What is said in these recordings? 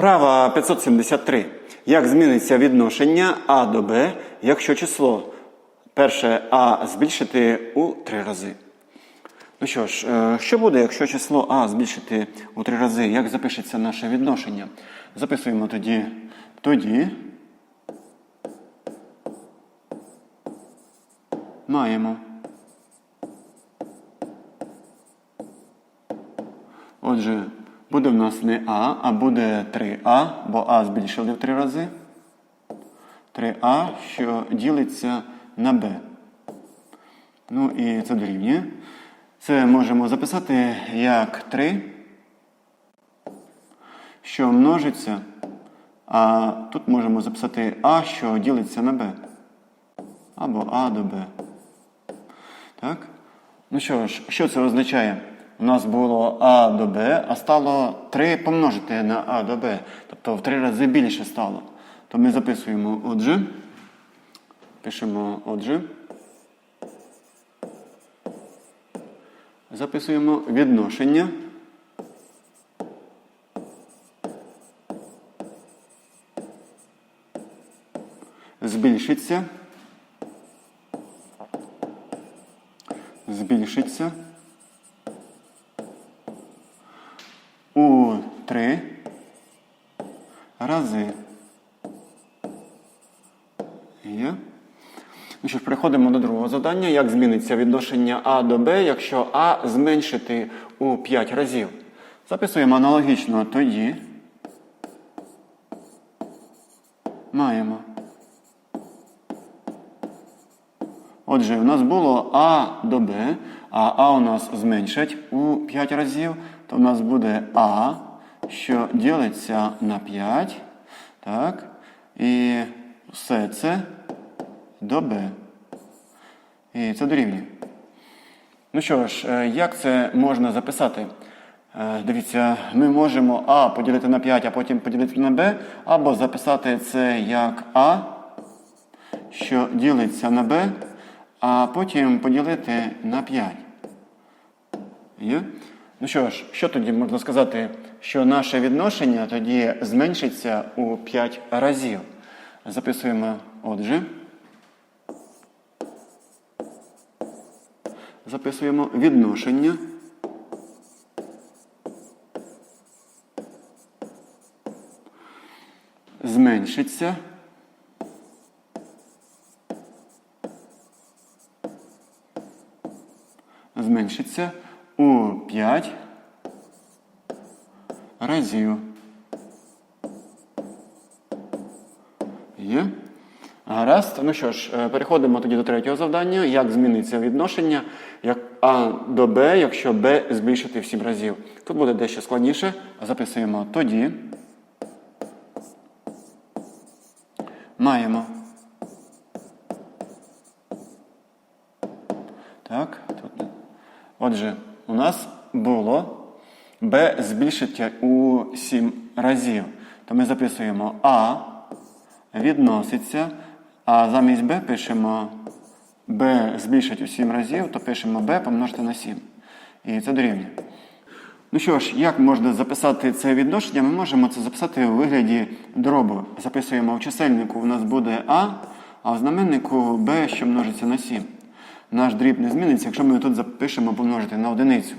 Вправа 573. Як зміниться відношення А до Б, якщо число перше А збільшити у три рази? Ну що ж, е, що буде, якщо число А збільшити у три рази? Як запишеться наше відношення? Записуємо тоді. Тоді маємо. Отже, буде в нас не А, а буде 3А, бо А збільшили в три рази. 3А, що ділиться на Б. Ну і це дорівнює. Це можемо записати як 3, що множиться. А тут можемо записати А, що ділиться на Б. Або А до Б. Так? Ну що ж, що це означає? У нас було А до Б, а стало 3 помножити на А до Б. Тобто в 3 рази більше стало. То ми записуємо отже. Пишемо отже. Записуємо відношення. Збільшиться. Збільшиться. У три рази. Є. Ну що ж, переходимо до другого завдання. Як зміниться відношення А до Б, якщо А зменшити у 5 разів? Записуємо аналогічно тоді. Маємо. Отже, у нас було А до Б, а А у нас зменшать у 5 разів, то в нас буде А, що ділиться на 5. Так. І все це до Б. І це дорівнює. Ну що ж, е, як це можна записати? Е, Дивіться, ми можемо А поділити на 5, а потім поділити на Б, або записати це як А, що ділиться на Б, а потім поділити на 5. Є? Ну що ж, що тоді можна сказати, що наше відношення тоді зменшиться у 5 разів. Записуємо отже. Записуємо відношення. Зменшиться. Зменшиться 5 разів. Є. Гаразд. Ну що ж, е, переходимо тоді до третього завдання. Як зміниться відношення як А до Б, якщо Б збільшити в 7 разів? Тут буде дещо складніше. Записуємо тоді. Маємо. Так, тут. Отже, у нас було b збільшити у 7 разів. То ми записуємо А відноситься, а замість b пишемо b збільшить у 7 разів, то пишемо b помножити на 7. І це дорівнює. Ну що ж, як можна записати це відношення? Ми можемо це записати у вигляді дробу. Записуємо в чисельнику у нас буде А, а в знаменнику b, що множиться на 7. Наш дріб не зміниться, якщо ми тут запишемо помножити на одиницю.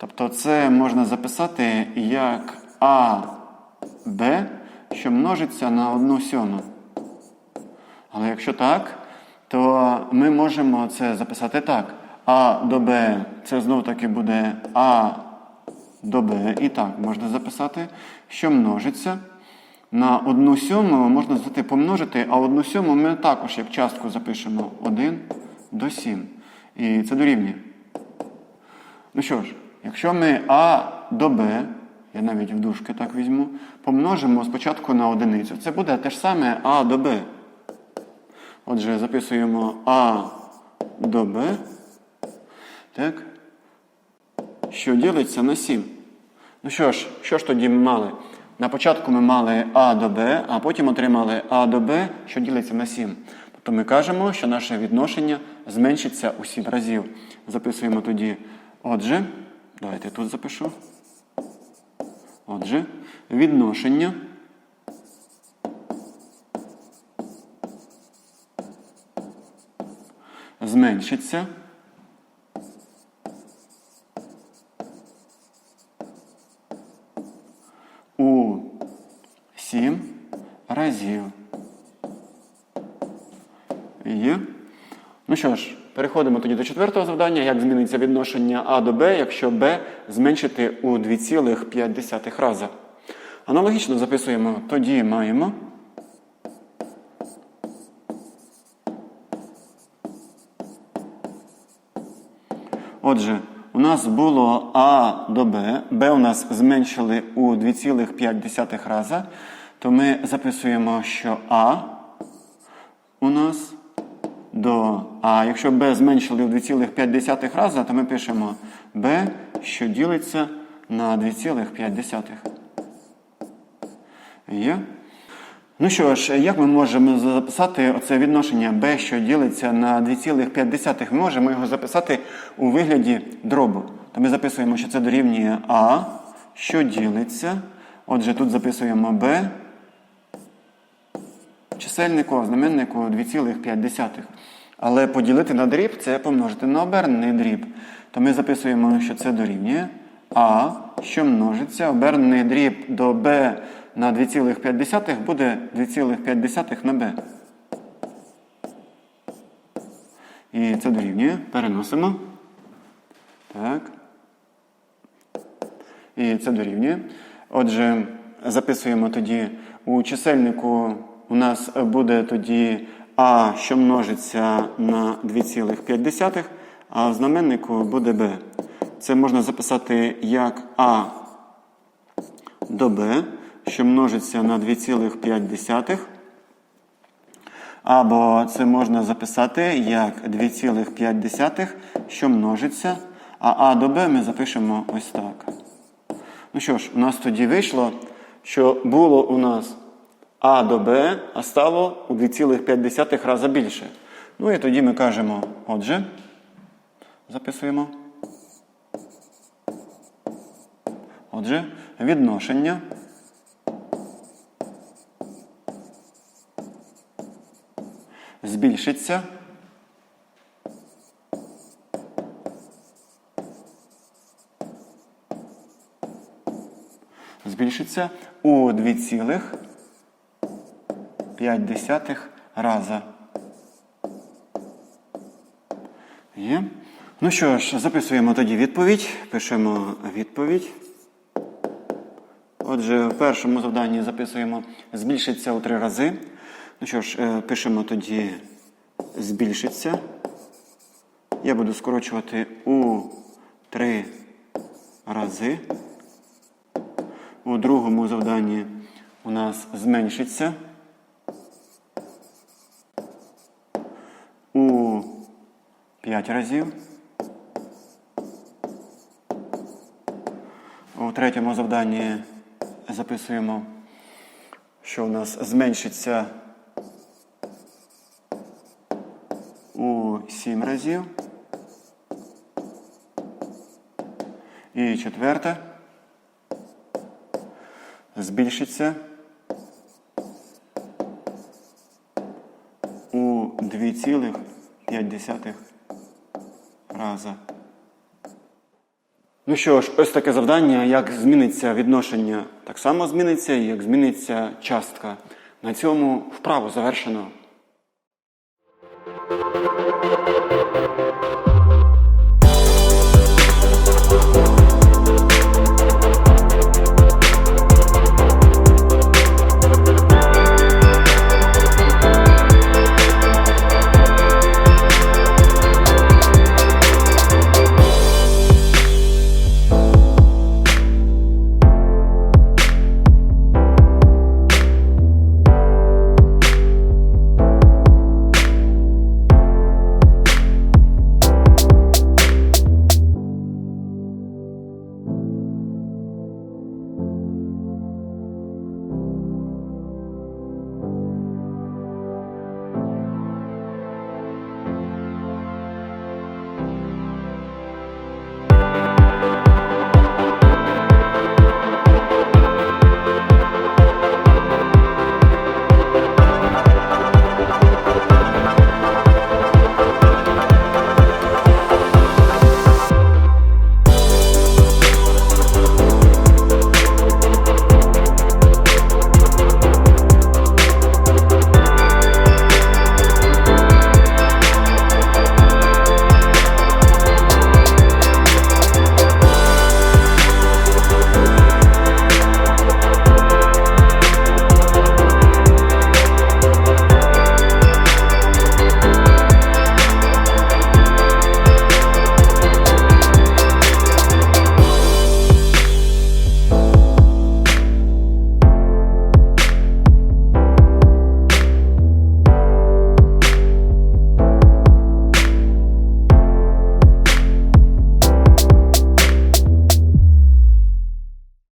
Тобто це можна записати як А, Б, що множиться на 1 сьому. Але якщо так, то ми можемо це записати так. А до Б це знов таки буде А до Б. І так можна записати, що множиться. На 1 сьому можна записати помножити, а 1 сьому ми також як частку запишемо 1 до 7. І це дорівнює. Ну що ж, якщо ми А до Б, я навіть в дужки так візьму, помножимо спочатку на одиницю. Це буде те ж саме А до Б. Отже, записуємо А до Б. Так. Що ділиться на 7. Ну що ж, що ж тоді ми мали? На початку ми мали А до Б, а потім отримали А до Б, що ділиться на 7. Тобто ми кажемо, що наше відношення зменшиться у 7 разів. Записуємо тоді. Отже, Давайте тут запишу. Отже, відношення. Зменшиться. У сім разів. І. Ну що ж переходимо тоді до четвертого завдання. Як зміниться відношення А до Б, якщо Б зменшити у 2,5 рази. Аналогічно записуємо, тоді маємо. Отже, у нас було А до Б, Б у нас зменшили у 2,5 рази, то ми записуємо, що А у нас до А. Якщо b зменшили в 2,5 рази, то ми пишемо b, що ділиться на 2,5. Є? Ну що ж, як ми можемо записати оце відношення b, що ділиться на 2,5? Ми можемо його записати у вигляді дробу. То ми записуємо, що це дорівнює А, що ділиться. Отже, тут записуємо b чисельнику, а знаменнику 2,5. Але поділити на дріб це помножити на обернений дріб. То ми записуємо, що це дорівнює А, що множиться, обернений дріб до b на 2,5 буде 2,5 на b. І це дорівнює. Переносимо. Так. І це дорівнює. Отже, записуємо тоді у чисельнику у нас буде тоді А, що множиться на 2,5, а в знаменнику буде Б. Це можна записати як А до Б, що множиться на 2,5. Або це можна записати як 2,5, що множиться, а А до Б ми запишемо ось так. Ну що ж, у нас тоді вийшло, що було у нас А до Б, а стало у 2,5 рази більше. Ну і тоді ми кажемо, отже, записуємо. Отже, відношення. Збільшиться. Збільшиться у 2,5 рази. Є. Ну що ж, записуємо тоді відповідь. Пишемо відповідь. Отже, в першому завданні записуємо збільшиться у три рази. Ну що ж, е, пишемо тоді збільшиться. Я буду скорочувати у три рази. У другому завданні у нас зменшиться. У 5 разів. У третьому завданні записуємо, що у нас зменшиться у 7 разів. І четверте збільшиться у 2,5 рази. Ну що ж, ось таке завдання, як зміниться відношення, так само зміниться, і як зміниться частка. На цьому вправу завершено.